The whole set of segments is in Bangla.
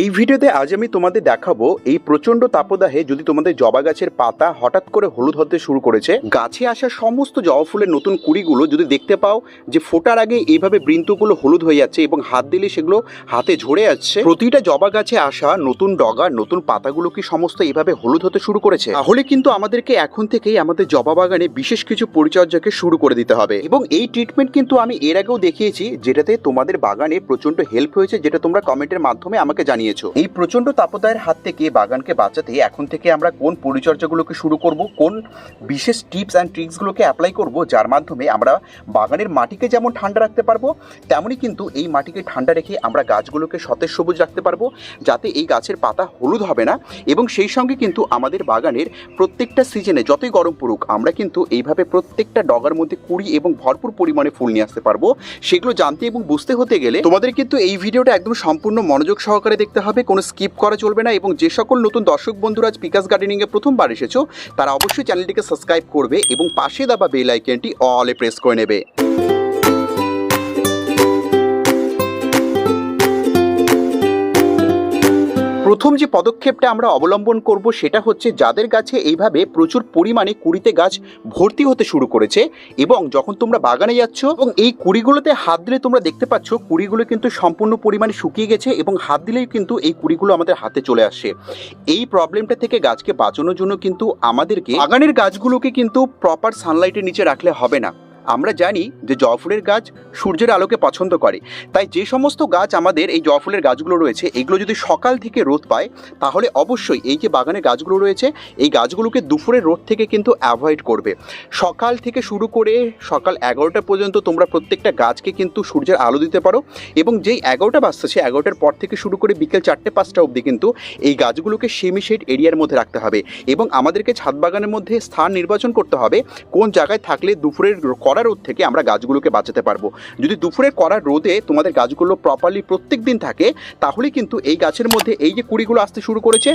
এই ভিডিওতে আজ আমি তোমাদের দেখাবো এই প্রচণ্ড তাপদাহে যদি তোমাদের জবা গাছের পাতা হঠাৎ করে হলুদ হতে শুরু করেছে, গাছে আসা সমস্ত জবা ফুলের নতুন কুড়িগুলো যদি দেখতে পাও যে ফোটার আগে এইভাবে বৃন্তগুলো হলুদ হয়ে যাচ্ছে এবং হাত দিলে সেগুলো হাতে ঝরে যাচ্ছে, প্রতিটা জবা গাছে আসা নতুন ডগা, নতুন পাতাগুলো কি সমস্ত এইভাবে হলুদ হতে শুরু করেছে? তাহলে কিন্তু আমাদেরকে এখন থেকেই আমাদের জবা বাগানে বিশেষ কিছু পরিচর্যাকে শুরু করে দিতে হবে এবং এই ট্রিটমেন্ট কিন্তু আমি এর আগেও দেখিয়েছি যেটাতে তোমাদের বাগানে প্রচণ্ড হেল্প হয়েছে যেটা তোমরা কমেন্টের মাধ্যমে আমাকে জানিয়েছো। এই প্রচণ্ড তাপদায়ের হাত থেকে বাগানকে বাঁচাতে এখন থেকে আমরা কোন পরিচর্যাগুলোকে শুরু করব, কোন বিশেষ টিপস অ্যান্ড ট্রিক্সগুলোকে অ্যাপ্লাই করব, যার মাধ্যমে আমরা বাগানের মাটিকে যেমন ঠান্ডা রাখতে পারব, তেমনই কিন্তু এই মাটিকে ঠান্ডা রেখে আমরা গাছগুলোকে সতেজ সবুজ রাখতে পারব, যাতে এই গাছের পাতা হলুদ হবে না এবং সেই সঙ্গে কিন্তু আমাদের বাগানের প্রত্যেকটা সিজনে যতই গরম পড়ুক, আমরা কিন্তু এইভাবে প্রত্যেকটা ডগার মধ্যে কুড়ি এবং ভরপুর পরিমাণে ফুল নিয়ে আসতে পারব। সেগুলো জানতে এবং বুঝতে হতে গেলে তোমাদের কিন্তু এই ভিডিওটা একদম সম্পূর্ণ মনোযোগ সহকারে দেখতে হবে, কোনো স্কিপ করা চলবে না এবং যে সকল নতুন দর্শক বন্ধুরা আজ পিকাস গার্ডেনিংয়ে প্রথমবার এসেছ, তারা অবশ্যই চ্যানেলটিকে সাবস্ক্রাইব করবে এবং পাশে দাবা বেল আইকনটি অলে প্রেস করে নেবে। প্রথম যে পদক্ষেপটা আমরা অবলম্বন করব সেটা হচ্ছে যাদের গাছে এইভাবে প্রচুর পরিমাণে কুড়িতে গাছ ভর্তি হতে শুরু করেছে এবং যখন তোমরা বাগানে যাচ্ছ এবং এই কুড়িগুলোতে হাত দিলে তোমরা দেখতে পাচ্ছ কুড়িগুলো কিন্তু সম্পূর্ণ পরিমাণে শুকিয়ে গেছে এবং হাত দিলেই কিন্তু এই কুড়িগুলো আমাদের হাতে চলে আসে। এই প্রবলেমটা থেকে গাছকে বাঁচানোর জন্য কিন্তু আমাদেরকে বাগানের গাছগুলোকে কিন্তু প্রপার সানলাইটের নিচে রাখলে হবে না। আমরা জানি যে জয়ফুলের গাছ সূর্যের আলোকে পছন্দ করে। তাই যে সমস্ত গাছ আমাদের এই জয়ফুলের গাছগুলো রয়েছে, এগুলো যদি সকাল থেকে রোদ পায়, তাহলে অবশ্যই এই যে বাগানে গাছগুলো রয়েছে, এই গাছগুলোকে দুপুরের রোদ থেকে কিন্তু অ্যাভয়েড করবে। সকাল থেকে শুরু করে সকাল এগারোটা পর্যন্ত তোমরা প্রত্যেকটা গাছকে কিন্তু সূর্যের আলো দিতে পারো এবং যেই এগারোটা বাজতেছে এগারোটার পর থেকে শুরু করে বিকেল চারটে পাঁচটা অবধি কিন্তু এই গাছগুলোকে সেমি শেড এরিয়ার মধ্যে রাখতে হবে এবং আমাদেরকে ছাদ বাগানের মধ্যে স্থান নির্বাচন করতে হবে, কোন জায়গায় থাকলে দুপুরের কড়া রোদ থেকে আমরা গাছগুলোকে বাঁচাতে পারব। যদি দুপুরের কড়া রোদে তোমাদের গাছগুলো প্রপারলি প্রত্যেক দিন থাকে, তাহলে কিন্তু এই গাছের মধ্যে এই যে কুড়িগুলো আসতে শুরু করেছে,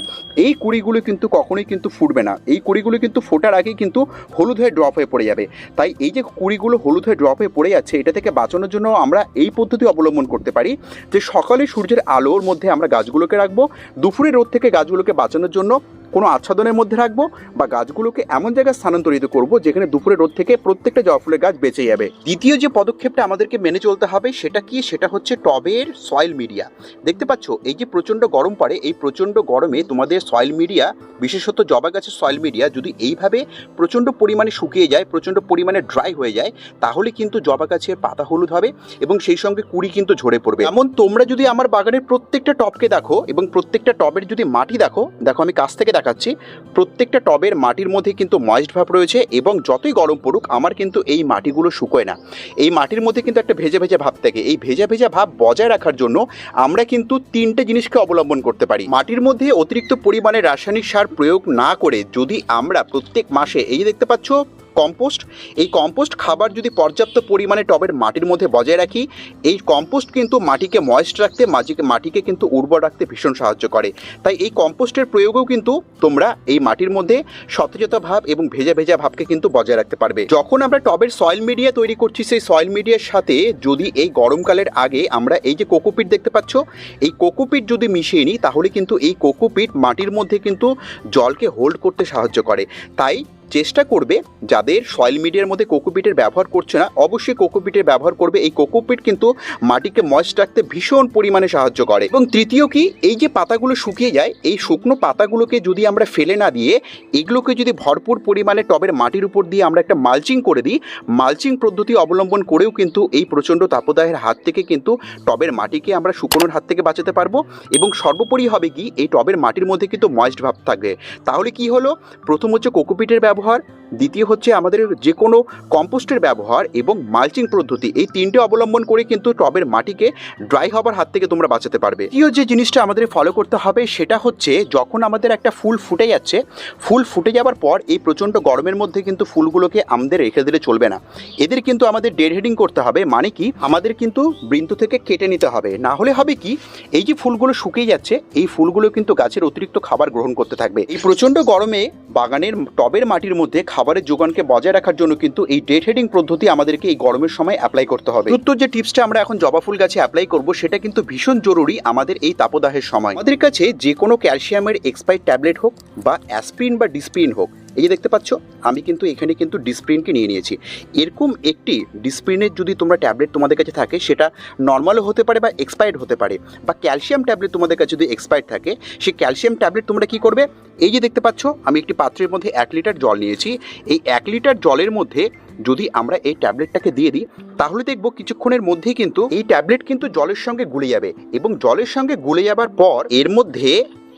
এই কুড়িগুলো কিন্তু কখনোই কিন্তু ফুটবে না। এই কুড়িগুলো কিন্তু ফোটার আগেই কিন্তু হলুদ হয়ে ড্রপ হয়ে পড়ে যাবে। তাই এই যে কুড়িগুলো হলুদ হয়ে ড্রপ হয়ে পড়ে যাচ্ছে, এটা থেকে বাঁচানোর জন্য আমরা এই পদ্ধতি অবলম্বন করতে পারি যে সকালে সূর্যের আলোর মধ্যে আমরা গাছগুলোকে রাখব দুপুরের রোদ থেকে গাছগুলোকে বাঁচানোর জন্য কোনো আচ্ছাদনের মধ্যে রাখব বা গাছগুলোকে এমন জায়গায় স্থানান্তরিত করব যেখানে দুপুরে রোদ থেকে প্রত্যেকটা জবা ফুলের গাছ বেঁচে যাবে। দ্বিতীয় যে পদক্ষেপটা আমাদেরকে মেনে চলতে হবে সেটা কি? সেটা হচ্ছে টবের সয়েল মিডিয়া দেখতে পাচ্ছ, এই যে প্রচণ্ড গরম পড়ে, এই প্রচণ্ড গরমে তোমাদের সয়েল মিডিয়া বিশেষত জবা গাছের সয়েল মিডিয়া যদি এইভাবে প্রচণ্ড পরিমাণে শুকিয়ে যায়, প্রচণ্ড পরিমাণে ড্রাই হয়ে যায়, তাহলে কিন্তু জবা গাছের পাতা হলুদ হবে এবং সেই সঙ্গে কুড়ি কিন্তু ঝরে পড়বে। এমন তোমরা যদি আমার বাগানের প্রত্যেকটা টবকে দেখো এবং প্রত্যেকটা টবের যদি মাটি দেখো দেখো আমি কাছ থেকে দেখাচ্ছি, প্রত্যেকটা টবের মাটির মধ্যে কিন্তু ময়েস্ট ভাব রয়েছে এবং যতই গরম পড়ুক, আমার কিন্তু এই মাটিগুলো শুকোয় না। এই মাটির মধ্যে কিন্তু একটা ভেজা ভেজা ভাব থাকে। এই ভেজা ভেজা ভাব বজায় রাখার জন্য আমরা কিন্তু তিনটে জিনিসকে অবলম্বন করতে পারি। মাটির মধ্যে অতিরিক্ত পরিমাণে রাসায়নিক সার প্রয়োগ না করে যদি আমরা প্রত্যেক মাসে, এই দেখতে পাচ্ছ কম্পোস্ট এই কম্পোস্ট খাবার যদি পর্যাপ্ত পরিমাণে টবের মাটির মধ্যে বজায় রাখি, এই কম্পোস্ট কিন্তু মাটিকে ময়েস্ট রাখতে, মাটিকে মাটিকে কিন্তু উর্বর রাখতে ভীষণ সাহায্য করে। তাই এই কম্পোস্টের প্রয়োগেও কিন্তু তোমরা এই মাটির মধ্যে সতেজতা ভাব এবং ভেজা ভেজা ভাবকে কিন্তু বজায় রাখতে পারবে। যখন আমরা টবের সয়েল মিডিয়া তৈরি করছি, সেই সয়েল মিডিয়ার সাথে যদি এই গরমকালের আগে আমরা এই যে কোকোপিট দেখতে পাচ্ছ, এই কোকোপিট যদি মিশিয়ে নিই, তাহলে কিন্তু এই কোকোপিট মাটির মধ্যে কিন্তু জলকে হোল্ড করতে সাহায্য করে। তাই চেষ্টা করবে যাদের সয়েল মিডিয়ার মধ্যে কোকোপিটের ব্যবহার করছে না, অবশ্যই কোকোপিটের ব্যবহার করবে। এই কোকোপিট কিন্তু মাটিকে ময়েস্ট রাখতে ভীষণ পরিমাণে সাহায্য করে। এবং তৃতীয় কি? এই যে পাতাগুলো শুকিয়ে যায়, এই শুকনো পাতাগুলোকে যদি আমরা ফেলে না দিয়ে, এগুলোকে যদি ভরপুর পরিমাণে টবের মাটির উপর দিয়ে আমরা একটা মালচিং করে দিই মালচিং পদ্ধতি অবলম্বন করেও কিন্তু এই প্রচণ্ড তাপদাহের হাত থেকে কিন্তু টবের মাটিকে আমরা শুকনোর হাত থেকে বাঁচাতে পারব। এবং সর্বোপরি হবে কি? এই টবের মাটির মধ্যে কিন্তু ময়েস্ট ভাব থাকবে। তাহলে কি হলো? প্রথম হচ্ছে কোকোপিটের ব্যবহার بہت দ্বিতীয় হচ্ছে আমাদের যে কোনো কম্পোস্টের ব্যবহার এবং মালচিং পদ্ধতি, এই তিনটে অবলম্বন করে কিন্তু টবের মাটিকে ড্রাই হবার হাত থেকে তোমরা বাঁচাতে পারবে। তৃতীয় যে জিনিসটা আমাদের ফলো করতে হবে সেটা হচ্ছে যখন আমাদের একটা ফুল ফুটে যাচ্ছে, ফুল ফুটে যাওয়ার পর এই প্রচণ্ড গরমের মধ্যে কিন্তু ফুলগুলোকে আমাদের রেখে দিলে চলবে না। এদের কিন্তু আমাদের ডেড হেডিং করতে হবে মানে কি? আমাদের কিন্তু বৃন্ত থেকে কেটে নিতে হবে। না হলে হবে কি? এই যে ফুলগুলো শুকিয়ে যাচ্ছে, এই ফুলগুলো কিন্তু গাছের অতিরিক্ত খাবার গ্রহণ করতে থাকবে। এই প্রচণ্ড গরমে বাগানের, টবের মাটির মধ্যে খাবারের যোগানকে বজায় রাখার জন্য কিন্তু এই ডেট হেডিং পদ্ধতি আমাদেরকে এই গরমের সময় অ্যাপ্লাই করতে হবে। উত্তর যে টিপসটা আমরা এখন জবা ফুল গাছে অ্যাপ্লাই করব, সেটা কিন্তু ভীষণ জরুরি আমাদের এই তাপদাহের সময়। আমাদের কাছে যে কোনো ক্যালসিয়ামের এক্সপায়ার ট্যাবলেট হোক বা অ্যাসপ্রিন বা ডিসপ্রিন হোক এই যে দেখতে পাচ্ছ, আমি কিন্তু এখানে কিন্তু ডিসপ্রিনকে নিয়ে নিয়েছি। এরকম একটি ডিসপ্রিনের যদি তোমরা ট্যাবলেট তোমাদের কাছে থাকে, সেটা নর্মালও হতে পারে বা এক্সপায়ার্ড হতে পারে। বা ক্যালসিয়াম ট্যাবলেট তোমাদের কাছে যদি এক্সপায়ার্ড থাকে, সেই ক্যালসিয়াম ট্যাবলেট তোমরা কি করবে? এই যে দেখতে পাচ্ছ, আমি একটি পাত্রের মধ্যে এক লিটার জল নিয়েছি। এই এক লিটার জলের মধ্যে যদি আমরা এই ট্যাবলেটটাকে দিয়ে দিই, তাহলে দেখব কিছুক্ষণের মধ্যেই কিন্তু এই ট্যাবলেট কিন্তু জলের সঙ্গে গুলে যাবে। এবং জলের সঙ্গে গুলে যাবার পর, এর মধ্যে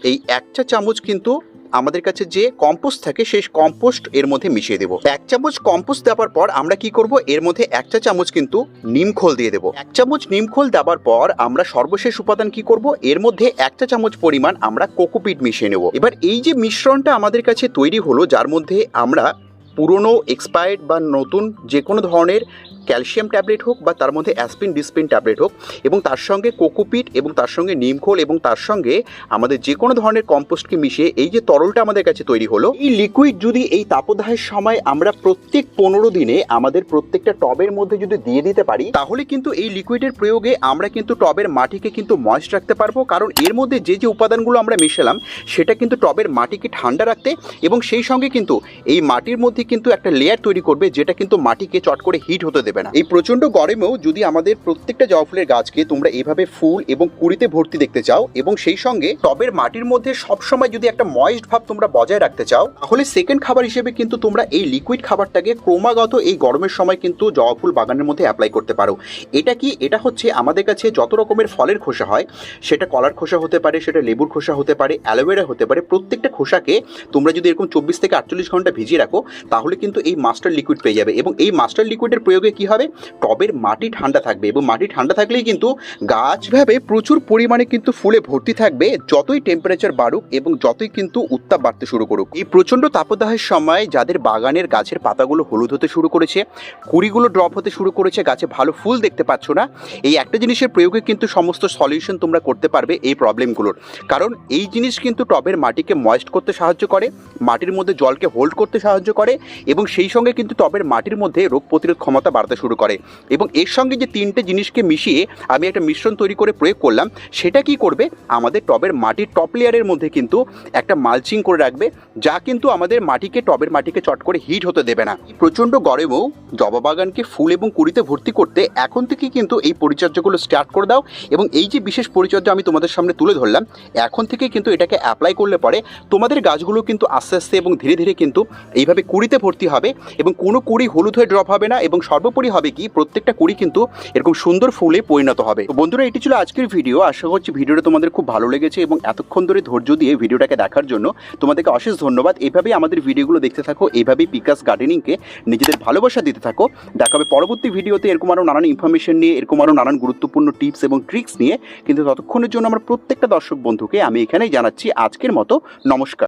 এই এক চা চামচ কিন্তু আমাদের কাছে যে কম্পোস্ট থাকে সেই কম্পোস্ট এর মধ্যে মিশিয়ে দেবো। এক চামচ কম্পোস্ট দেওয়ার পর আমরা কি করব? এর মধ্যে এক চা চামচ কিন্তু নিমখোল দিয়ে দেবো। এক চামচ নিমখোল দেওয়ার পর আমরা সর্বশেষ উপাদান কি করব? এর মধ্যে এক চা চামচ পরিমাণ আমরা কোকোপিট মিশিয়ে নেব। এবার এই যে মিশ্রণটা আমাদের কাছে তৈরি হলো, যার মধ্যে আমরা পুরনো এক্সপায়ার্ড বা নতুন যে কোনো ধরনের ক্যালসিয়াম ট্যাবলেট হোক বা তার মধ্যে অ্যাসপিন ডিসপিন ট্যাবলেট হোক এবং তার সঙ্গে কোকোপিট এবং তার সঙ্গে নিমখোল এবং তার সঙ্গে আমাদের যে কোনো ধরনের কম্পোস্টকে মিশিয়ে এই যে তরলটা আমাদের কাছে তৈরি হলো, এই লিকুইড যদি এই তাপদাহের সময় আমরা প্রত্যেক পনেরো দিনে আমাদের প্রত্যেকটা টবের মধ্যে যদি দিয়ে দিতে পারি, তাহলে কিন্তু এই লিকুইডের প্রয়োগে আমরা কিন্তু টবের মাটিকে কিন্তু ময়েস্ট রাখতে পারব। কারণ এর মধ্যে যে যে উপাদানগুলো আমরা মেশালাম, সেটা কিন্তু টবের মাটিকে ঠান্ডা রাখতে এবং সেই সঙ্গে কিন্তু এই মাটির মধ্যে কিন্তু একটা লেয়ার তৈরি করবে, যেটা কিন্তু মাটিকে চট করে হিট হতে দেবে। না। এই প্রচণ্ড গরমেও যদি আমাদের প্রত্যেকটা জবা ফুলের গাছকে তোমরা এভাবে ফুল এবং কুড়িতে ভর্তি দেখতে চাও এবং সেই সঙ্গে টবের মাটির মধ্যে সবসময় যদি একটা ময়েস্ট ভাব তোমরা বজায় রাখতে চাও, তাহলে সেকেন্ড খাবার হিসেবে কিন্তু তোমরা এই লিকুইড খাবারটাকে ক্রমাগত এই গরমের সময় কিন্তু জবা ফুল বাগানের মধ্যে অ্যাপ্লাই করতে পারো। এটা কি? এটা হচ্ছে আমাদের কাছে যত রকমের ফলের খোসা হয়, সেটা কলার খোসা হতে পারে, সেটা লেবুর খোসা হতে পারে, অ্যালোভেরা হতে পারে, প্রত্যেকটা খোসাকে তোমরা যদি এরকম চব্বিশ থেকে আটচল্লিশ ঘণ্টা ভিজিয়ে রাখো, তাহলে কিন্তু এই মাস্টার লিকুইড পেয়ে যাবে এবং এই মাস্টার লিকুইডের প্রয়োগে কি হবে? টবের মাটি ঠান্ডা থাকবে এবং মাটি ঠান্ডা থাকলেই কিন্তু গাছ ভাবে প্রচুর পরিমাণে কিন্তু ফুলে ভর্তি থাকবে, যতই টেম্পারেচার বাড়ুক এবং যতই কিন্তু উত্তাপ বাড়তে শুরু করুক। এই প্রচণ্ড তাপদাহের সময় যাদের বাগানের গাছের পাতাগুলো হলুদ হতে শুরু করেছে, কুড়িগুলো ড্রপ হতে শুরু করেছে, গাছে ভালো ফুল দেখতে পাচ্ছ না, এই একটা জিনিসের প্রয়োগে কিন্তু সমস্ত সলিউশন তোমরা করতে পারবে এই প্রবলেমগুলোর কারণ এই জিনিস কিন্তু টবের মাটিকে ময়েস্ট করতে সাহায্য করে, মাটির মধ্যে জলকে হোল্ড করতে সাহায্য করে এবং সেই সঙ্গে কিন্তু টবের মাটির মধ্যে রোগ প্রতিরোধ ক্ষমতা বাড়তে শুরু করে। এবং এর সঙ্গে যে তিনটে জিনিসকে মিশিয়ে আমি একটা মিশ্রণ তৈরি করে প্রয়োগ করলাম, সেটা কি করবে? আমাদের টবের মাটির টপ লেয়ারের মধ্যে কিন্তু একটা মালচিং করে রাখবে, যা কিন্তু আমাদের মাটিকে, টবের মাটিকে চট করে হিট হতে দেবে না। প্রচণ্ড গরমেও জবা বাগানকে ফুল এবং কুড়িতে ভর্তি করতে এখন থেকে কিন্তু এই পরিচর্যাগুলো স্টার্ট করে দাও। এবং এই যে বিশেষ পরিচর্যা আমি তোমাদের সামনে তুলে ধরলাম, এখন থেকে কিন্তু এটাকে অ্যাপ্লাই করলে পরে তোমাদের গাছগুলো কিন্তু আস্তে আস্তে এবং ধীরে ধীরে কিন্তু এইভাবে কুড়িতে ভর্তি হবে এবং কোনো কুড়ি হলুদ হয়ে ড্রপ হবে না এবং সর্বোপরি হবে কি? প্রত্যেকটা কুড়ি কিন্তু এরকম সুন্দর ফুলে পরিণত হবে। তো বন্ধুরা, এটি ছিল আজকের ভিডিও। আশা করছি ভিডিওটা তোমাদের খুব ভালো লেগেছে এবং এতক্ষণ ধরে ধৈর্য দিয়ে ভিডিওটাকে দেখার জন্য তোমাদেরকে অশেষ ধন্যবাদ। এভাবেই আমাদের ভিডিওগুলো দেখতে থাকো। এভাবেই পিকাস গার্ডেনিংকে নিজেদের ভালোবাসা দিতে থাকো। দেখাবে পরবর্তী ভিডিওতে এরকম আরও নানান ইনফরমেশন নিয়ে, এরকম আরও নানান গুরুত্বপূর্ণ টিপস এবং ট্রিক্স নিয়ে। কিন্তু ততক্ষণের জন্য আমার প্রত্যেকটা দর্শক বন্ধুকে আমি এখানেই জানাচ্ছি আজকের মতো। নমস্কার।